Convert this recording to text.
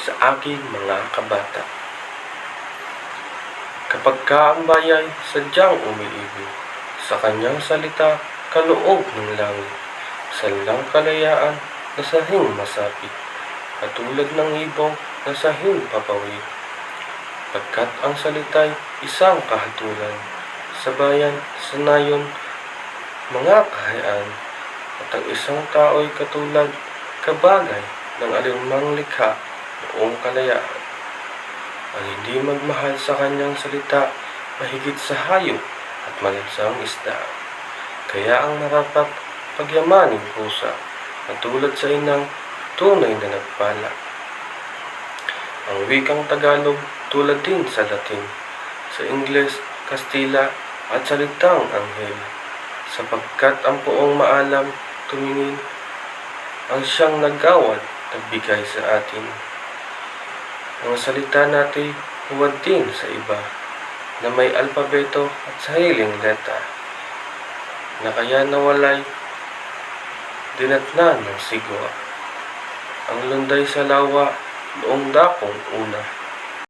sa aking mga kabata. Kapag ka ang bayay sadyang umiibig, sa kanyang salita kaloob ng langit, salang kalayaan na sahing masapit, katulad ng ibong na sahing papawid. Pagkat ang salita'y isang kahatulan, sa bayan, sa nayon, mga kahayaan, at ang isang tao'y katulad, kabagay ng alinmang likha noong kalayaan. Ang hindi magmahal sa kanyang salita, mahigit sa hayop at malansang isda. Kaya ang marapat pagyamaning pusa, katulad sa inang tunay na nagpala. Ang wikang Tagalog tulad din sa Latin, sa Ingles, Kastila at salitang Anghel, sapagkat ang poong maalam tumingin ang siyang nagawad nagbigay sa atin. Ang salita natin huwad din sa iba na may alpabeto at sahiling leta na kaya nawalay dinatnan ng sigwa. Ang lunday sa lawa noong dakong una